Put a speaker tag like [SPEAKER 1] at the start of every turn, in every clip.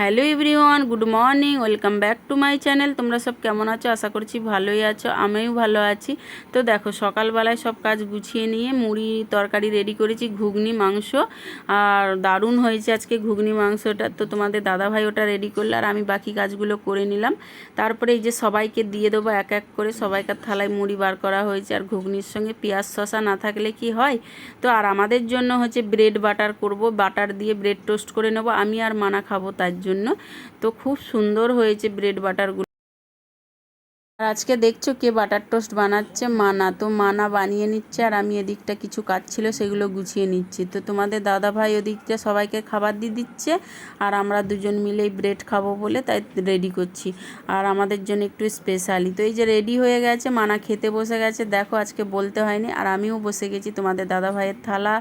[SPEAKER 1] Hello everyone, good morning, welcome back to my channel. তোমরা সব কেমন আছো? আশা করছি ভালোই আছো, আমিও ভালো আছি। তো দেখো, সকালবেলায় সব কাজ গুছিয়ে নিয়ে মুড়ি তরকারি রেডি করেছি, ঘুগনি, মাংস। আর দারুণ হয়েছে আজকে ঘুগনি, মাংসটা। তো তোমাদের দাদাভাই ওটা রেডি করল আর আমি বাকি কাজগুলো করে নিলাম। তারপরে এই যে সবাইকে দিয়ে দেবো এক এক করে, সবাইকার থালায় মুড়ি বার করা হয়েছে। আর ঘুগনির সঙ্গে পেঁয়াজ শশা না থাকলে কি হয়? তো আর আমাদের জন্য হচ্ছে ব্রেড বাটার করব, বাটার দিয়ে ব্রেড টোস্ট করে নেব। আমি আর মানা খাব তার জন্য তো খুব সুন্দর হয়েছে ব্রেড বাটারগুলো আর আজকে দেখছ কে বাটার টোস্ট বানাচ্ছে? মানা। তো মানা বানিয়ে নিচ্ছে আর আমি এদিকটা কিছু কাজ ছিল সেগুলো গুছিয়ে নিচ্ছি। তো তোমাদের দাদা ভাই ওদিকটা সবাইকে খাবার দিয়ে দিচ্ছে আর আমরা দুজন মিলেই ব্রেড খাব বলে তাই রেডি করছি। আর আমাদের জন্য একটু স্পেশালি তো এই যে রেডি হয়ে গেছে, মানা খেতে বসে গেছে। দেখো আজকে বলতে হয়নি আর আমিও বসে গেছি তোমাদের দাদা ভাইয়ের থালা,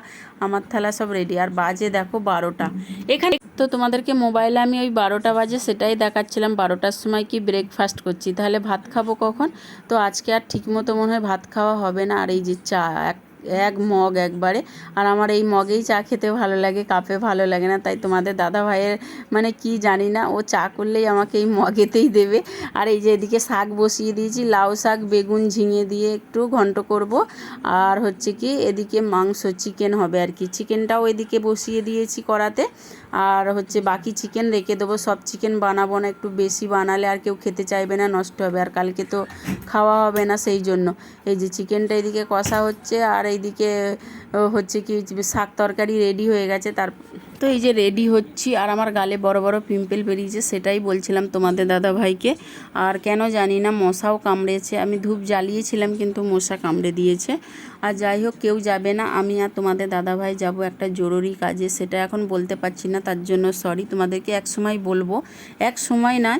[SPEAKER 1] আমার থালা সব রেডি আর বাজে দেখো বারোটা। এখানে তো তোমাদেরকে মোবাইলে আমি ওই বারোটা বাজে সেটাই দেখাচ্ছিলাম। বারোটার সময় কি ব্রেকফাস্ট করছি? তাহলে ভাত খাব কখন? তো আজকে আর ঠিকমতো মনে হয় ভাত খাওয়া হবে না। আর এই যে চা, এক এক মগ একবারে। আর আমার এই মগেই চা খেতে ভালো লাগে, কাপে ভালো লাগে না। তাই তোমাদের দাদা ভাইয়ের মানে কি জানি না, ও চা করলেই আমাকে এই মগেতেই দেবে। আর এই যে এদিকে শাক বসিয়ে দিয়েছি, লাউ শাক, বেগুন ঝিঙে দিয়ে একটু ঘন্ট করব। আর হচ্ছে কি, এদিকে মাংস, চিকেন হবে আর কি। চিকেনটাও এদিকে বসিয়ে দিয়েছি করাতে আর হচ্ছে বাকি চিকেন রেখে দেবো। সব চিকেন বানাবো না, একটু বেশি বানালে আর কেউ খেতে চাইবে না, নষ্ট হবে। আর কালকে তো খাওয়া হবে না সেই জন্য। এই যে চিকেনটা এদিকে কষা হচ্ছে, আর এইদিকে হচ্ছে কি শাক তরকারি রেডি হয়ে গেছে, তার তো এই যে রেডি হচ্ছি, আর আমার গালে বড় বড় পিম্পল বেরিয়েছে, সেটাই বলছিলাম তোমাদের দাদা ভাইকে। আর কেন জানি না, মশাও কামড়েছে, আমি ধূপ জ্বালিয়েছিলাম, কিন্তু মশা কামড়ে দিয়েছে। আর যাই হোক, কেউ যাবে না। আমি আর তোমাদের দাদা ভাই যাব একটা জরুরি কাজে, সেটা এখন বলতে পারছি না, তার জন্য সরি তোমাদেরকে এক সময় বলব, এক সময় না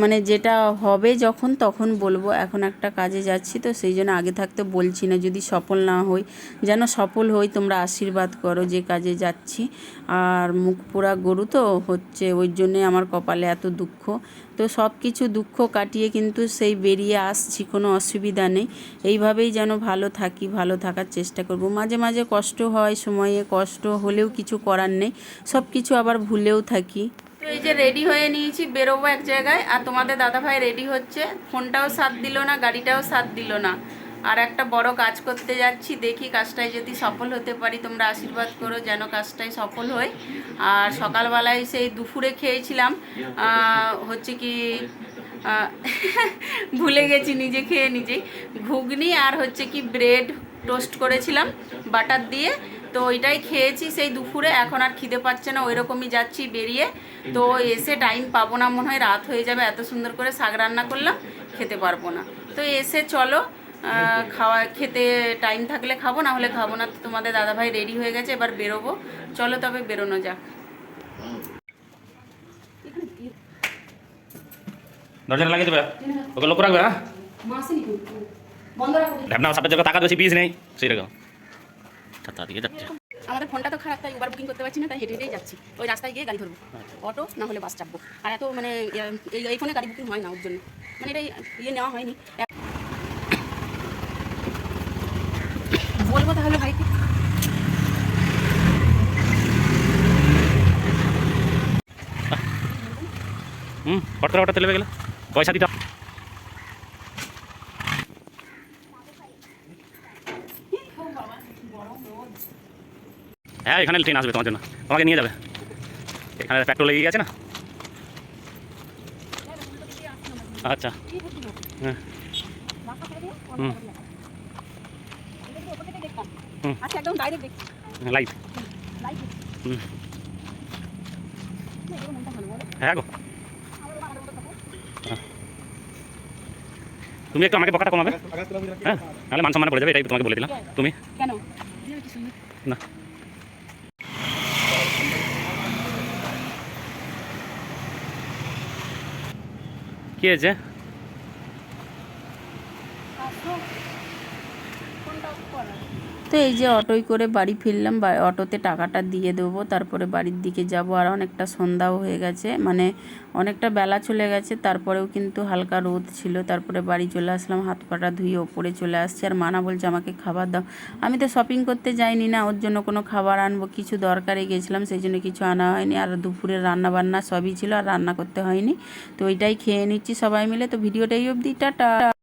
[SPEAKER 1] মানে যেটা হবে যখন, তখন বলব। এখন একটা কাজে যাচ্ছি তো, সেই জন্য আগে থাকতে বলছি না, যদি সফল না হই, যেন সফল হই, তোমরা আশীর্বাদ করো যে কাজে যাচ্ছি। আর মুখ পোড়া গরু তো হচ্ছে, ওই জন্যে আমার কপালে এত দুঃখ। তো সব কিছু দুঃখ কাটিয়ে কিন্তু সেই বেরিয়ে আসছি, কোনো অসুবিধা নেই। এইভাবেই যেন ভালো থাকি, ভালো থাকার চেষ্টা করব। মাঝে মাঝে কষ্ট হয়, সময়ে কষ্ট হলেও কিছু করার নেই। সব কিছু আবার ভুলেও থাকি। তো এই যে রেডি হয়ে নিয়েছি, বেরোবো এক জায়গায়। আর তোমাদের দাদাভাই রেডি হচ্ছে। ফোনটাও সাথ দিল না, গাড়িটাও সাথ দিল না। আর একটা বড় কাজ করতে যাচ্ছি, দেখি কাজটায় যদি সফল হতে পারি, তোমরা আশীর্বাদ করো যেন কাজটায় সফল হয় আর সকালবেলায় সেই দুপুরে খেয়েছিলাম হচ্ছে কি ভুলে গেছি নিজে খেয়ে নিজেই। ঘুগনি আর হচ্ছে কি ব্রেড টোস্ট করেছিলাম, বাটার দিয়ে। তো ওইটাই খেয়েছি সেই দুপুরে, এখন আর খিদে পাচ্ছে না ওই রকমই যাচ্ছি বেরিয়ে। তো এসে টাইম পাবো না, মনে হয় রাত হয়ে যাবে, এত সুন্দর করে শাক রান্না করলাম, খেতে পারব না। তো এসে চলো খাওয়া খেতে টাইম থাকলে খাব না হলে খাব না। তো তোমাদের দাদাভাই রেডি হয়ে গেছে এবার বেরোবো। চলো তবে বেরোনো যাক।
[SPEAKER 2] দরজাটা লাগিয়ে দেবে ওকে লক্ষ্য রাখবে হ্যাঁ? ঢাবনা সাপের জায়গায় টাকা বেশি পিস নেই। সেই রকম চারটা যাচ্ছে।
[SPEAKER 1] আমাদের ফোনটা তো খারাপ তাই উবার বুকিং করতে পারছি না তাই হেঁটে হেঁটেই যাচ্ছি। ওই রাস্তায় গিয়ে গাড়ি ধরবো। অটো না হলে বাস চাপবো। আর এত মানে এই এই ফোনে গাড়ি বুকিং হয় না ওর জন্য। মানে এটা ইয়ে নেওয়া হয়নি। বলব তাহলে ভাইকে।
[SPEAKER 2] হুম হঠাৎ হঠাৎ তেলে গেলে। পয়সা দিতে হ্যাঁ এখানে ট্রেন আসবে তোমার জন্য। তোমাকে নিয়ে যাবে। এখানে পেট্রোল লেগে গেছে না? আচ্ছা। হ্যাঁ। হুম।
[SPEAKER 1] আচ্ছা একদম ডাইরেক্ট দেখছি।
[SPEAKER 2] লাইভ হুম। হ্যাঁ গো। হ্যাঁ। তুমি একটু আমাকে বকাটা কমাবে? হ্যাঁ নাহলে মান সম্মান পড়ে যাবে এটাই তোমাকে বলে দিলাম। তুমি?
[SPEAKER 1] কেন?
[SPEAKER 2] না। কি হয়েছে?
[SPEAKER 1] তো এই যে অটোয় করে বাড়ি ফিরলাম, বা অটোতে টাকাটা দিয়ে দেবো, তারপরে বাড়ির দিকে যাব, আর অনেকটা সন্ধ্যাও হয়ে গেছে মানে অনেকটা বেলা চলে গেছে, তারপরেও কিন্তু হালকা রোদ ছিল, তারপরে বাড়ি চলে আসলাম, হাত পাটা ধুয়ে ওপরে চলে আসছে, আর মানা বলছে আমাকে খাবার দাও। আমি তো শপিং করতে যাইনি না, ওর জন্য কোনো খাবার আনব, কিছু দরকারে গেছিলাম, সেই জন্য কিছু আনা হয়নি, আর দুপুরের রান্না বান্না সবই ছিল, আর রান্না করতে হয়নি, তো ওইটাই খেয়ে নিচ্ছি সবাই মিলে, তো ভিডিওটাই অবধি, টাটা।